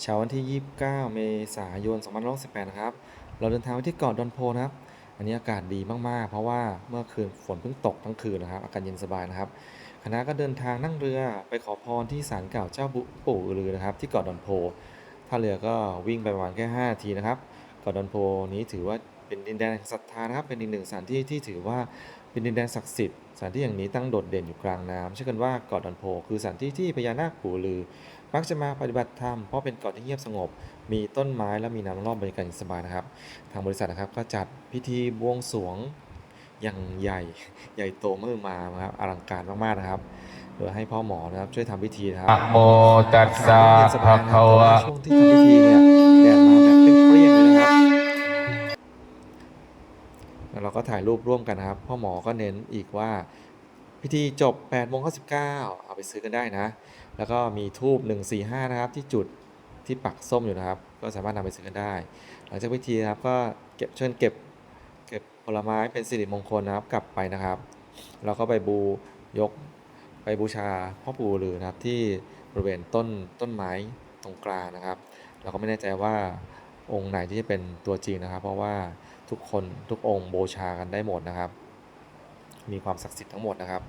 เช้าวันที่ 29 เมษายน 2568 นะครับ เราเดินทางไปที่เกาะดอนโพนะครับ อันนี้อากาศดีมากๆ เพราะว่าเมื่อคืนฝนเพิ่งตกทั้งคืนนะครับ อากาศเย็นสบายนะครับ คณะก็เดินทางนั่งเรือไปขอพรที่ศาลเก่าเจ้าบุปู่อือรือนะครับ ที่เกาะดอนโพท่าเรือก็วิ่งไปประมาณแค่5นาทีนะครับ เกาะดอนโพนี้ถือว่าเป็นดินแดนศรัทธานะครับ เป็นอีกหนึ่งสถานที่ที่ถือว่าเป็นดินแดนศักดิ์สิทธิ์ สถานที่อย่างนี้ตั้งโดดเด่นอยู่กลางน้ำเชื่อกันว่าเกาะดอนโพ คือสถานที่ที่พญานาคปู่อือรือ มักจะมาปฏิบัติธรรมเพราะเป็นเกาะที่เงียบสงบ มีต้นไม้และมีน้ำรอบบรรยากาศอย่างสบายนะครับ ทางบริษัทนะครับก็จัดพิธีบวงสรวงอย่างใหญ่ใหญ่โตมากมายนะครับอลังการมากๆนะครับโดยให้พ่อหมอนะครับช่วยทำพิธีนะครันะบโมตัสสะเย็นสบาภะยนะคคะรับแต่วะว่าช่วงที่ทำพิธีเนี่ยแดดมาแบบเปรี้ยงๆเลยนะครับแล้วเราก็ถ่ายรูปร่วมกันนะครับ พ่อหมอก็เน้นอีกว่า พิธีจบ8โมง59 เอาไปซื้อกันได้นะ แล้วก็มีทูบ145 นะครับ ที่จุดที่ปักส้มอยู่นะครับ ก็สามารถนำไปซื้อกันได้ หลังจากพิธีนะครับก็เก็บเชิญเก็บเก็บผลไม้เป็นสิริมงคลนะครับกลับไปนะครับเราก็ไปบูยกไปบูชาพ่อปู่อือรือนะครับที่บริเวณต้นต้นไม้ตรงกลางนะครับ เราก็ไม่แน่ใจว่าองค์ไหนที่จะเป็นตัวจริงนะครับ เพราะว่าทุกคนทุกองค์บูชากันได้หมดนะครับ มีความศักดิ์สิทธิ์ทั้งหมดนะครับ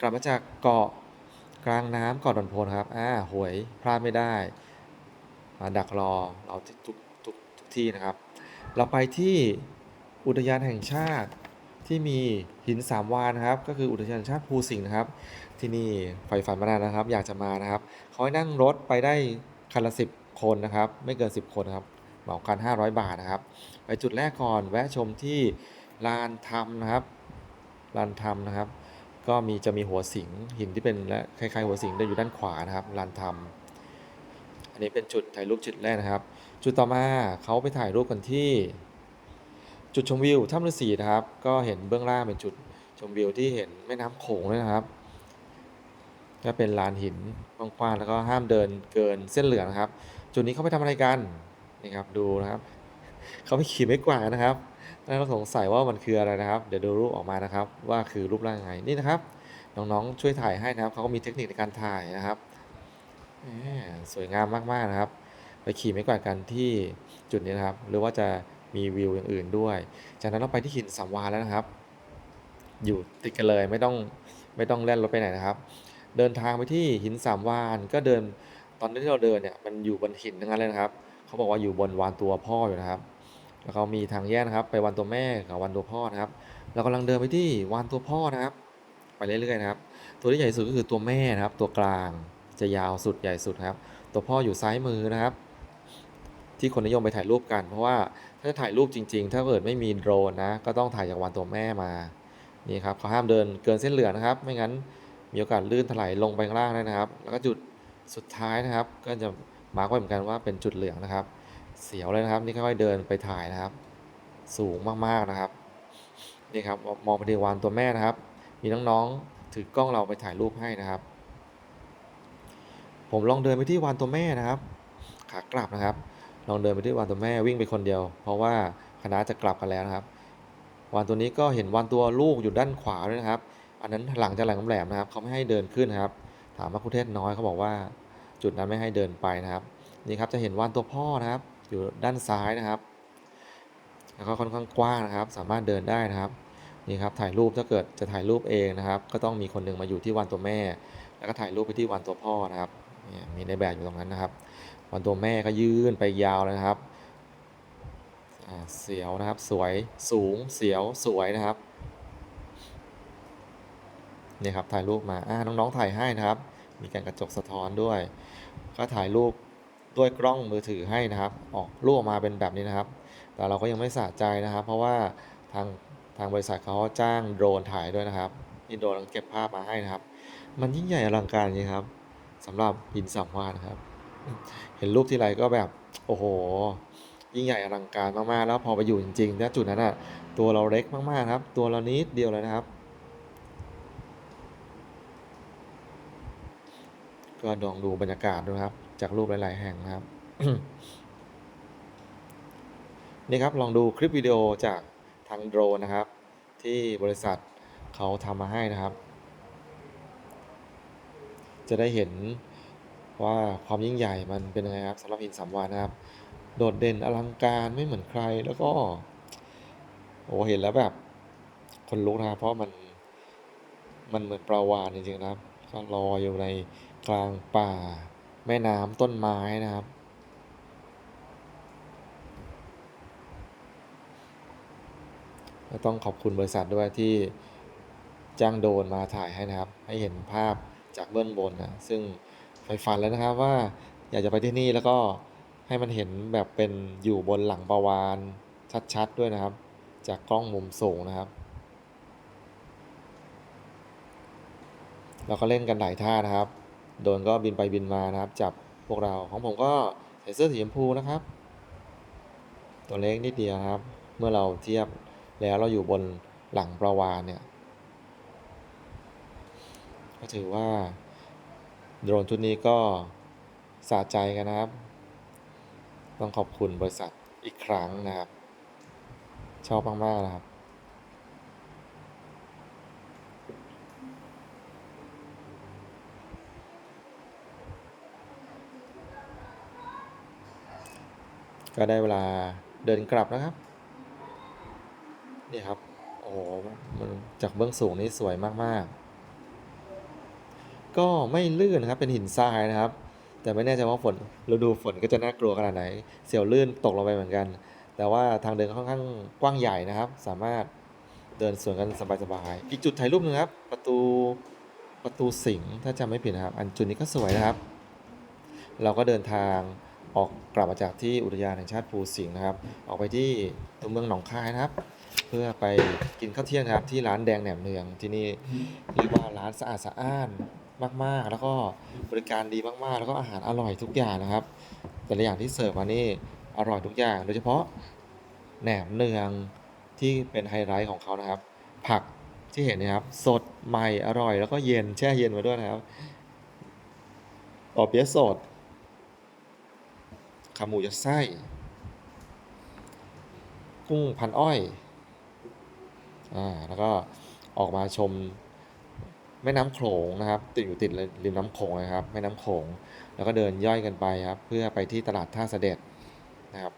กลับมาจากเกาะกลางน้ำเกาะดอนโพนครับอ่าหวยพลาดไม่ได้มาดักรอเราทุกทุกทุกที่นะครับ เราไปที่อุทยานแห่งชาติที่มีหินสามวานนะครับ ก็คืออุทยานชาติภูสิงห์นะครับ ที่นี่ใฝ่ฝันมานานนะครับ อยากจะมานะครับเขาให้นั่งรถไปได้คันละสิบคนนะครับ ไม่เกิน 10 คนนะครับเหมาคัน500 บาทนะครับ ไปจุดแรกก่อนแวะชมที่ลานธรรมนะครับลานธรรมนะครับ ก็มีจะมีหัวสิงหินที่เป็นและคล้ายๆหัวสิงได้อยู่ด้านขวานะครับลานธรรม อันนี้เป็นจุดถ่ายรูปจุดแรกนะครับ จุดต่อมาเขาไปถ่ายรูปกันที่ จุดชมวิวถ้ำฤาษีนะครับ ก็เห็นเบื้องล่างเป็นจุดชมวิวที่เห็นแม่น้ำโขงเลยนะครับ ก็เป็นลานหินกว้างๆแล้วก็ห้ามเดินเกินเส้นเหลืองนะครับ จุดนี้เขาไปทำอะไรกันนี่ครับดูนะครับเขาไปขี่ไม้กวาดนะครับ แล้วเราสงสัยว่ามันคืออะไรนะครับ เดี๋ยวดูรูปออกมานะครับ ว่าคือรูปร่างไงนี่นะครับ น้องๆช่วยถ่ายให้นะครับเขาก็มีเทคนิคในการถ่ายนะครับสวยงามมากๆนะครับ ไปขี่ไม้กวาดกันที่จุดนี้นะครับ หรือว่าจะมีวิวอย่างอื่นด้วย จากนั้นเราไปที่หินสามวาแล้วนะครับ อยู่ติดกันเลยไม่ต้องไม่ต้องแล่นรถไปไหนนะครับ เดินทางไปที่หินสามวานก็เดินตอนที่เราเดินเนี่ยมันอยู่บนหินทั้งนั้นเลยนะครับ เขาบอกว่าอยู่บนวานตัวพ่ออยู่นะครับ แล้วก็มีทางแยกนะครับ ไปวานตัวแม่กับวานตัวพ่อนะครับ เรากำลังเดินไปที่วานตัวพ่อนะครับ ไปเรื่อยๆนะครับ ตัวที่ใหญ่สุดก็คือตัวแม่นะครับ ตัวกลางจะยาวสุดใหญ่สุดครับ ตัวพ่ออยู่ซ้ายมือนะครับ ที่คนนิยมไปถ่ายรูปกัน เพราะว่าถ้าจะถ่ายรูปจริง ๆ ถ้าเกิดไม่มีโดรนนะ ก็ต้องถ่ายจากวานตัวแม่มานี่ครับเขาห้ามเดินเกินเส้นเหลืองนะครับ ไม่งั้นมีโอกาสลื่นถลายลงไปข้างล่างได้นะครับ แล้วก็จุดสุดท้ายนะครับ ก็จะมาร์กไว้เหมือนกันว่าเป็นจุดเหลืองนะครับ เสียวเลยนะครับ นี่ค่อยๆเดินไปถ่ายนะครับ สูงมากๆนะครับนี่ครับมองไปที่วานตัวแม่นะครับ มีน้องๆถือกล้องเราไปถ่ายรูปให้นะครับ ผมลองเดินไปที่วานตัวแม่นะครับ ขากลับนะครับ ลองเดินไปที่วานตัวแม่วิ่งไปคนเดียว เพราะว่าคณะจะกลับกันแล้วนะครับวานตัวนี้ก็เห็นวานตัวลูกอยู่ด้านขวาด้วยนะครับ อันนั้นหลังจากแหลมแหลมนะครับเขาไม่ให้เดินขึ้นนะครับ ถามว่าคุเทศน้อยเขาบอกว่า จุดนั้นไม่ให้เดินไปนะครับ นี่ครับจะเห็นวานตัวพ่อนะครับ อยู่ด้านซ้ายนะครับ แล้วก็ค่อนข้างกว้างนะครับ สามารถเดินได้นะครับนี่ครับถ่ายรูปถ้าเกิดจะถ่ายรูปเองนะครับ ก็ต้องมีคนหนึ่งมาอยู่ที่วานตัวแม่ แล้วก็ถ่ายรูปไปที่วานตัวพ่อนะครับมีในแบบอยู่ตรงนั้นนะครับวานตัวแม่ก็ยื่นไปยาวเลยนะครับเสียวนะครับสวยสูงเสียวสวยนะครับนี่ครับถ่ายรูปมาน้องๆถ่ายให้นะครับ มีการกระจกสะท้อนด้วย ก็ถ่ายรูป ด้วยกล้องมือถือให้นะครับ ออกรูปออกมาเป็นแบบนี้นะครับ แต่เราก็ยังไม่สะใจนะครับ เพราะว่าทางทางบริษัทเขาจ้างโดรนถ่ายด้วยนะครับนี่โดรนเก็บภาพมาให้นะครับ มันยิ่งใหญ่อลังการจริงครับสำหรับหินสามวานนะครับ เห็นรูปที่ไรก็แบบโอ้โห ยิ่งใหญ่อลังการมากๆ แล้วพอไปอยู่จริงๆณจุดนั้นอะตัวเราเล็กมากๆครับ ตัวเรานิดเดียวเลยนะครับก็ลองดูบรรยากาศดูครับ จากรูปหลาย ๆ แห่งนะครับ นี่ครับลองดูคลิปวิดีโอจากทางโดรนนะครับ ที่บริษัทเขาทำมาให้นะครับ จะได้เห็นว่าความยิ่งใหญ่มันเป็นยังไงครับสำหรับหินสามวานนะครับ โดดเด่นอลังการไม่เหมือนใครแล้วก็โอ้เห็นแล้วแบบคนลุกนะเพราะมันมันเหมือนปลาวาฬจริงๆนะครับ ก็ลอยอยู่ในกลางป่า แม่น้ำต้นไม้นะครับ ก็ต้องขอบคุณบริษัทด้วยที่จ้างโดนมาถ่ายให้นะครับ ให้เห็นภาพจากเบื้องบนนะซึ่งใฝ่ฝันแล้วนะครับว่าอยากจะไปที่นี่แล้วก็ให้มันเห็นแบบเป็นอยู่บนหลังปาวานชัดๆด้วยนะครับ จากกล้องมุมสูงนะครับเราก็เล่นกันหลายท่านะครับ โดนก็บินไปบินมานะครับ จับพวกเราของผมก็ใส่เสื้อสีชมพูนะครับ ตัวเล็กนิดเดียวครับ เมื่อเราเทียบแล้วเราอยู่บนหลังปลาวานเนี่ย ก็ถือว่าโดรนชุดนี้ก็สะใจกันนะครับ ต้องขอบคุณบริษัทอีกครั้งนะครับ ชอบมากๆนะครับ ก็ได้เวลาเดินกลับนะครับ นี่ครับ โอ้โหมันจากเบื้องสูงนี่สวยมากๆ ก็ไม่ลื่นนะครับเป็นหินทรายนะครับ แต่ไม่แน่ใจว่าฝนฤดูฝนก็จะน่ากลัวขนาดไหน เสียวลื่นตกลงไปเหมือนกัน แต่ว่าทางเดินค่อนข้างกว้างใหญ่นะครับ สามารถเดินสวนกันสบายๆ อีกจุดถ่ายรูปหนึงครับ ประตูประตูสิงห์ถ้าจำไม่ผิดนะครับ อันจุดนี้ก็สวยนะครับ เราก็เดินทาง ออกกลับมาจากที่อุทยานแห่งชาติภูสิงห์นะครับ ออกไปที่ตัวเมืองหนองคายนะครับ เพื่อไปกินข้าวเที่ยงนะครับที่ร้านแดงแหนมเนืองที่นี่เรียกว่าร้านสะอาดสะอ้านมากๆ แล้วก็บริการดีมากๆ แล้วก็อาหารอร่อยทุกอย่างนะครับ แต่ละอย่างที่เสิร์ฟมานี่อร่อยทุกอย่าง โดยเฉพาะแหนมเนืองที่เป็นไฮไลท์ของเขานะครับ ผักที่เห็นนะครับ สดใหม่อร่อย แล้วก็เย็นแช่เย็นมาด้วยนะครับปอเปียสด ขาหมูยัดไส้ กุ้งพันอ้อย อ่า แล้วก็ออกมาชมแม่น้ำโขงนะครับ ติดอยู่ติดริมน้ำโขงเลยครับ แม่น้ำโขง แล้วก็เดินย่อยกันไปครับ เพื่อไปที่ตลาดท่าเสด็จนะครับ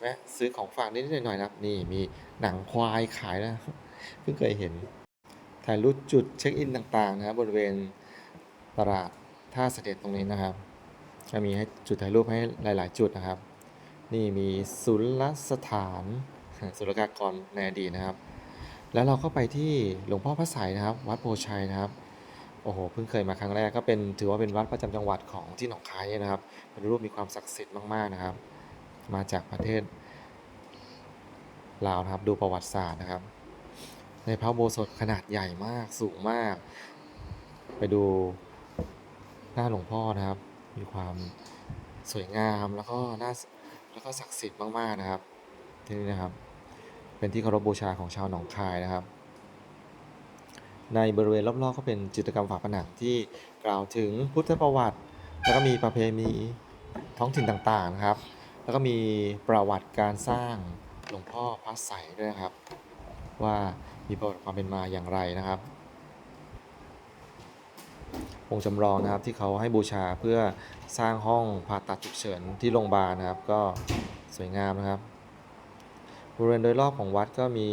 แวะซื้อของฝากนิดหน่อยนะครับนี่มีหนังควายขายนะเพิ่งเคยเห็น ถ่ายรูปจุดเช็คอินต่างๆนะครับบริเวณตลาดท่าเสด็จตรงนี้นะครับ จะมีให้จุดถ่ายรูปให้หลาย ๆ จุดนะครับ นี่มีศุลสถานศุลกากรในอดีตนะครับ แล้วเราก็ไปที่หลวงพ่อพระไสยนะครับ วัดโพชัยนะครับโอ้โหเพิ่งเคยมาครั้งแรกก็เป็นถือว่าเป็นวัดประจำจังหวัดของที่หนองคายนะครับเป็นรูปมีความศักดิ์สิทธิ์มากๆนะครับ มาจากประเทศลาวนะครับดูประวัติศาสตร์นะครับ ในพระโบสถขนาดใหญ่มากสูงมาก ไปดูหน้าหลวงพ่อนะครับ มีความสวยงามแล้วก็น่าแล้วก็ศักดิ์สิทธิ์มากๆนะครับ ที่นี่นะครับ เป็นที่เคารพบูชาของชาวหนองคายนะครับ ในบริเวณรอบๆก็เป็นจิตรกรรมฝาผนังที่กล่าวถึงพุทธประวัติ แล้วก็มีประเพณีท้องถิ่นต่างๆนะครับ แล้วก็มีประวัติการสร้างหลวงพ่อพระไสด้วยนะครับ ว่ามีประวัติความเป็นมาอย่างไรนะครับ องค์จำลองนะครับที่เขาให้บูชาเพื่อสร้างห้องผ่าตัดฉุกเฉินที่โรงพยาบาลนะครับ ก็สวยงามนะครับ บริเวณโดยรอบของวัดก็มี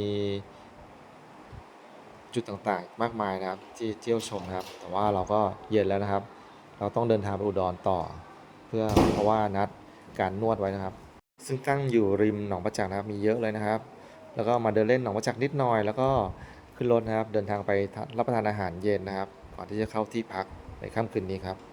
จุดต่างๆ มากมายนะครับที่เที่ยวชมนะครับ แต่ว่าเราก็เย็นแล้วนะครับ เราต้องเดินทางไปอุดรต่อ เพื่อเพราะว่านัดการนวดไว้นะครับ ซึ่งตั้งอยู่ริมหนองประจักษ์นะครับมีเยอะเลยนะครับ แล้วก็มาเดินเล่นหนองประจักษ์นิดหน่อย แล้วก็ขึ้นรถนะครับ เดินทางไปรับประทานอาหารเย็นนะครับ อนที่จะเข้าที่พักในค่ำคืนนี้ครับ